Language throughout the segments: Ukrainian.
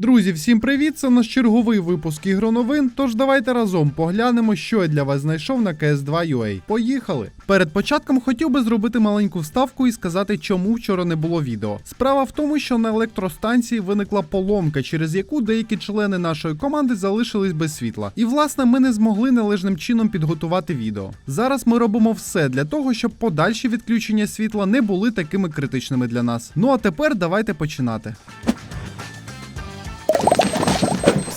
Друзі, всім привіт! Це наш черговий випуск ігроновин. Тож давайте разом поглянемо, що я для вас знайшов на CS2 UA. Поїхали! Перед початком хотів би зробити маленьку вставку і сказати, чому вчора не було відео. Справа в тому, що на електростанції виникла поломка, через яку деякі члени нашої команди залишились без світла. І власне ми не змогли належним чином підготувати відео. Зараз ми робимо все для того, щоб подальші відключення світла не були такими критичними для нас. Ну а тепер давайте починати.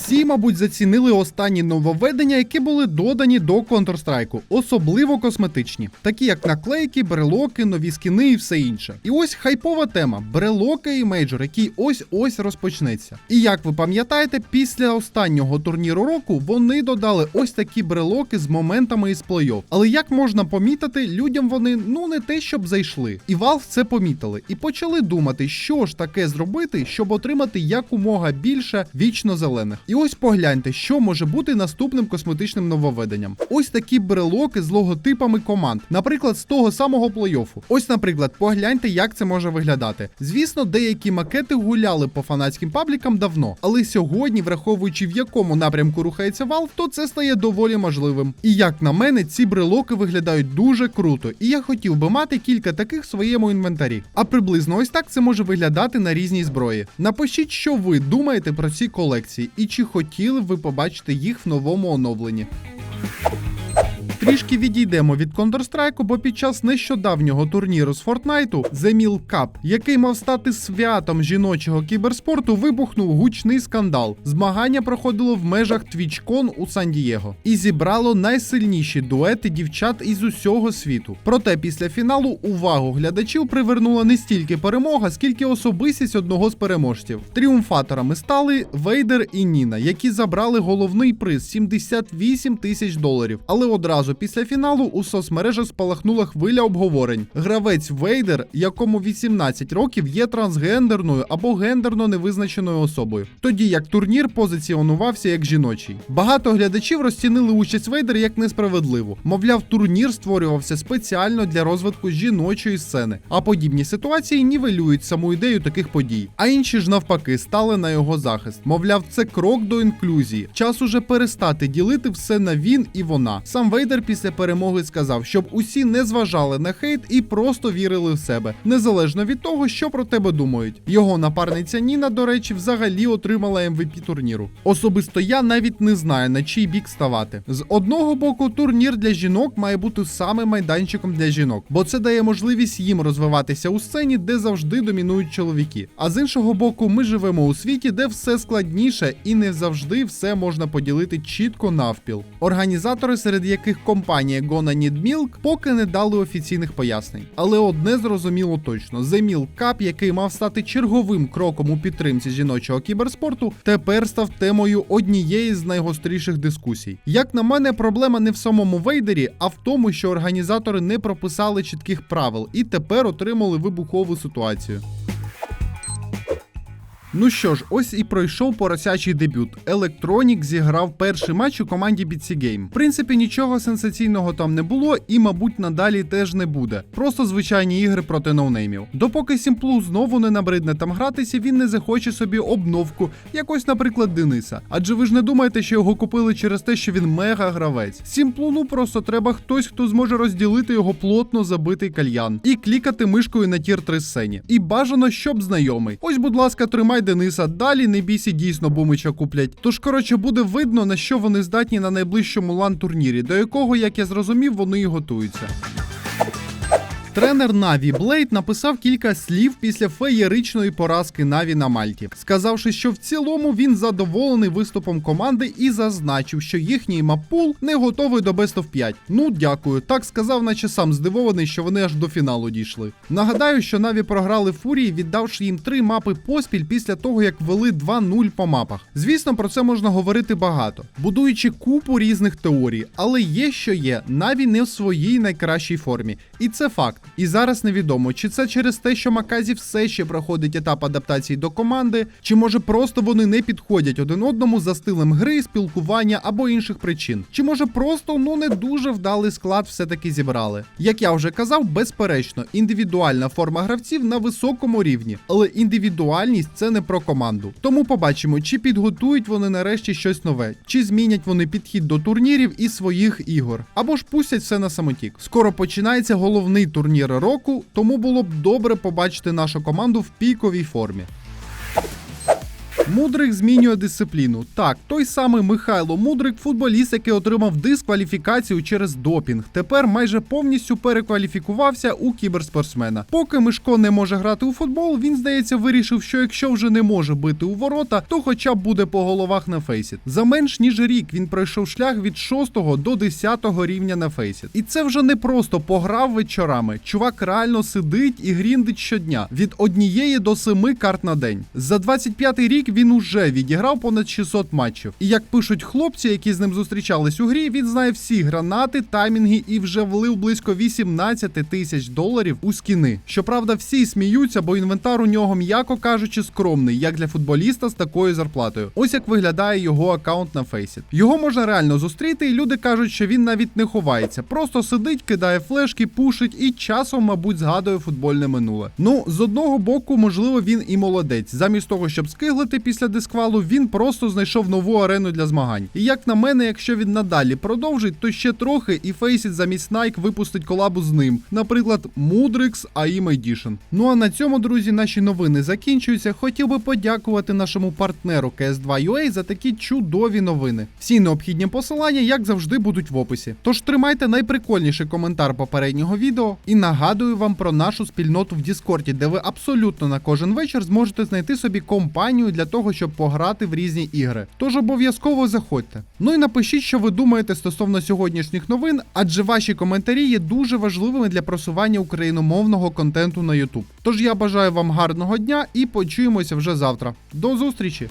Всі, мабуть, зацінили останні нововведення, які були додані до Counter-Strike, особливо косметичні, такі як наклейки, брелоки, нові скіни і все інше. І ось хайпова тема брелоки і мейджор, який ось ось розпочнеться. І як ви пам'ятаєте, після останнього турніру року вони додали ось такі брелоки з моментами із плей-офф. Але як можна помітити, людям вони ну не те, щоб зайшли. І Valve це помітили і почали думати, що ж таке зробити, щоб отримати якомога більше вічно зелених. І ось погляньте, що може бути наступним косметичним нововведенням. Ось такі брелоки з логотипами команд, наприклад, з того самого плей-оффу. Ось, наприклад, погляньте, як це може виглядати. Звісно, деякі макети гуляли по фанатським паблікам давно, але сьогодні, враховуючи в якому напрямку рухається Valve, то це стає доволі можливим. І як на мене, ці брелоки виглядають дуже круто, і я хотів би мати кілька таких в своєму інвентарі. А приблизно ось так це може виглядати на різній зброї. Напишіть, що ви думаєте про ці колекції, і чи хотіли б ви побачити їх в новому оновленні. Трішки відійдемо від Counter-Strike, бо під час нещодавнього турніру з Fortnite The Mill Cup, який мав стати святом жіночого кіберспорту, вибухнув гучний скандал. Змагання проходило в межах TwitchCon у Сан-Дієго і зібрало найсильніші дуети дівчат із усього світу. Проте після фіналу увагу глядачів привернула не стільки перемога, скільки особистість одного з переможців. Тріумфаторами стали Вейдер і Ніна, які забрали головний приз 78 тисяч доларів. Але одразу після фіналу у соцмережах спалахнула хвиля обговорень. Гравець Вейдер, якому 18 років, є трансгендерною або гендерно невизначеною особою. Тоді як турнір позиціонувався як жіночий. Багато глядачів розцінили участь Вейдер як несправедливу. Мовляв, турнір створювався спеціально для розвитку жіночої сцени, а подібні ситуації нівелюють саму ідею таких подій. А інші ж навпаки стали на його захист. Мовляв, це крок до інклюзії. Час уже перестати ділити все на він і вона. Сам Вейдер після перемоги сказав, щоб усі не зважали на хейт і просто вірили в себе, незалежно від того, що про тебе думають. Його напарниця Ніна, до речі, взагалі отримала MVP турніру. Особисто я навіть не знаю на чий бік ставати. З одного боку, турнір для жінок має бути саме майданчиком для жінок, бо це дає можливість їм розвиватися у сцені, де завжди домінують чоловіки. А з іншого боку, ми живемо у світі, де все складніше і не завжди все можна поділити чітко навпіл. Організатори, серед яких компанія Gonna Need Milk, поки не дали офіційних пояснень. Але одне зрозуміло точно: The Milk Cup, який мав стати черговим кроком у підтримці жіночого кіберспорту, тепер став темою однієї з найгостріших дискусій. Як на мене, проблема не в самому вейдері, а в тому, що організатори не прописали чітких правил і тепер отримали вибухову ситуацію. Ну що ж, ось і пройшов поросячий дебют. Electronic зіграв перший матч у команді BC Game. В принципі, нічого сенсаційного там не було, і, мабуть, надалі теж не буде. Просто звичайні ігри проти ноунеймів. Допоки Сімплу знову не набридне там гратися, він не захоче собі обновку, якось, наприклад, Дениса. Адже ви ж не думаєте, що його купили через те, що він мега гравець. Сімплуну просто треба хтось, хто зможе розділити його плотно забитий кальян і клікати мишкою на тір 3 сцені. І бажано, щоб знайомий. Ось, будь ласка, тримай Дениса. Далі не бійся дійсно бумича куплять. Тож, коротше, буде видно, на що вони здатні на найближчому лан турнірі, до якого, як я зрозумів, вони і готуються. Тренер Наві Блейд написав кілька слів після феєричної поразки Наві на Мальті, сказавши, що в цілому він задоволений виступом команди і зазначив, що їхній мапул не готовий до Best of 5. Ну дякую. Так сказав, наче сам здивований, що вони аж до фіналу дійшли. Нагадаю, що Наві програли фурії, віддавши їм три мапи поспіль після того, як вели 2-0 по мапах. Звісно, про це можна говорити багато, будуючи купу різних теорій, але є що є, Наві не в своїй найкращій формі. І це факт. І зараз невідомо, чи це через те, що Маказі все ще проходить етап адаптації до команди, чи може просто вони не підходять один одному за стилем гри, спілкування або інших причин. Чи може просто ну не дуже вдалий склад все-таки зібрали. Як я вже казав, безперечно, індивідуальна форма гравців на високому рівні, але індивідуальність це не про команду. Тому побачимо, чи підготують вони нарешті щось нове, чи змінять вони підхід до турнірів і своїх ігор, або ж пустять все на самотік. Скоро починається головний турнір року, тому було б добре побачити нашу команду в піковій формі. Мудрик змінює дисципліну. Так, той самий Михайло Мудрик, футболіст, який отримав дискваліфікацію через допінг, тепер майже повністю перекваліфікувався у кіберспортсмена. Поки Мишко не може грати у футбол, він здається вирішив, що якщо вже не може бити у ворота, то хоча б буде по головах на фейсіт. За менш ніж рік він пройшов шлях від 6 до 10 рівня на фейсіт. І це вже не просто пограв вечорами. Чувак реально сидить і гріндить щодня від однієї до семи карт на день. За 25-й рік він уже відіграв понад 600 матчів. І як пишуть хлопці, які з ним зустрічались у грі, він знає всі гранати, таймінги і вже влив близько 18 тисяч доларів у скіни. Щоправда, всі сміються, бо інвентар у нього, м'яко кажучи, скромний, як для футболіста з такою зарплатою. Ось як виглядає його аккаунт на Faceit. Його можна реально зустріти, і люди кажуть, що він навіть не ховається, просто сидить, кидає флешки, пушить і часом, мабуть, згадує футбольне минуле. Ну, з одного боку, можливо, він і молодець. Замість того, щоб скиглити після дисквалу, він просто знайшов нову арену для змагань. І як на мене, якщо він надалі продовжить, то ще трохи і Faceit замість Nike випустить колабу з ним, наприклад, Mudrix AIM Edition. Ну а на цьому, друзі, наші новини закінчуються. Хотів би подякувати нашому партнеру CS2UA за такі чудові новини. Всі необхідні посилання, як завжди, будуть в описі. Тож тримайте найприкольніший коментар попереднього відео і нагадую вам про нашу спільноту в Діскорді, де ви абсолютно на кожен вечір зможете знайти собі компанію для того, щоб пограти в різні ігри. Тож обов'язково заходьте. Ну і напишіть, що ви думаєте стосовно сьогоднішніх новин, адже ваші коментарі є дуже важливими для просування україномовного контенту на YouTube. Тож я бажаю вам гарного дня і почуємося вже завтра. До зустрічі!